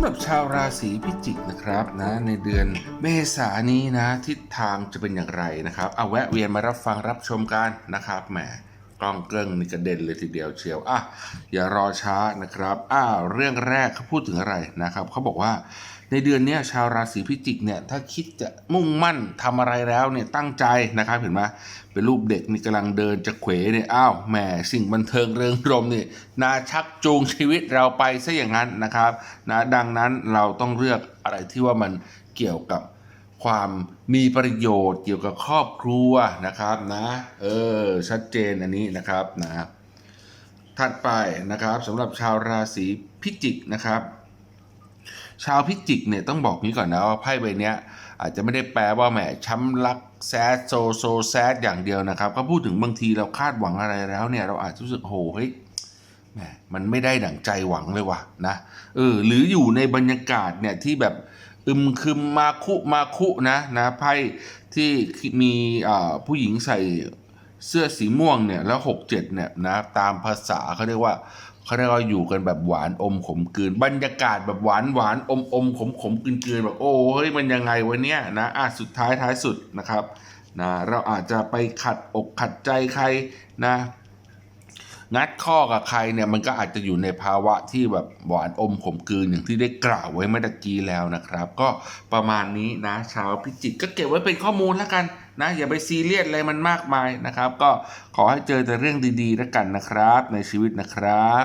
ำหรับชาวราศีพิจิกนะครับนะในเดือนเมษานนี้นะทิศทางจะเป็นอย่างไรนะครับเอาแวะเวียนมารับฟังรับชมกันนะครับแหม กล้องเกลิ้งนี่กระเด็นเลยทีเดียวเชียวอะอย่ารอช้านะครับอ้าวเรื่องแรกเขาพูดถึงอะไรนะครับเขาบอกว่าในเดือนนี้ชาวราศีพิจิกเนี่ยถ้าคิดจะมุ่งมั่นทำอะไรแล้วเนี่ยตั้งใจนะครับเห็นไหมเป็นรูปเด็กนี่กำลังเดินจะเขวเนี่ยอ้าวแหมสิ่งบันเทิงเริงรมนี่นาชักจูงชีวิตเราไปซะอย่างนั้นนะครับนะดังนั้นเราต้องเลือกอะไรที่ว่ามันเกี่ยวกับ ความมีประโยชน์เกี่ยวกับครอบครัวนะครับนะเออชัดเจนอันนี้นะครับนะถัดไปนะครับสำหรับชาวราศีพิจิกนะครับชาวพิจิกเนี่ยต้องบอกนี้ก่อนนะว่าไพ่ใบนี้อาจจะไม่ได้แปลว่าแหมช้ำรักแซดโซโซแซดอย่างเดียวนะครับก็พูดถึงบางทีเราคาดหวังอะไรแล้วเนี่ยเราอาจจะรู้สึกโหเฮ้ยแหมมันไม่ได้ดั่งใจหวังเลยว่ะนะเออหรืออยู่ในบรรยากาศเนี่ยที่แบบ อึมคึมมาคุมาคุนะนะไพ่ที่มีผู้หญิงใส่เสื้อสีม่วงเนี่ยแล้วหกเจ็ดเนี่ยนะตามภาษาเขาเรียกว่าเขาเรียกว่าอยู่กันแบบหวานอมขมกืน บรรยากาศแบบหวานหวานอมอมขมขมกืนกืนแบบโอ้เฮ้ยมันยังไงวะเนี่ยนะอะสุดท้ายท้ายสุดนะครับนะเราอาจจะไปขัดอกขัดใจใครนะ งัดข้อกับใครเนี่ยมันก็อาจจะอยู่ในภาวะที่แบบหวานอมขมกลืนอย่างที่ได้กล่าวไว้เมื่อกี้แล้วนะครับ ก็ประมาณนี้นะชาวพิจิกก็เก็บไว้เป็นข้อมูลแล้วกันนะอย่าไปซีเรียสอะไรมันมากมายนะครับ ก็ขอให้เจอแต่เรื่องดีๆแล้วกันนะครับ ในชีวิตนะครับ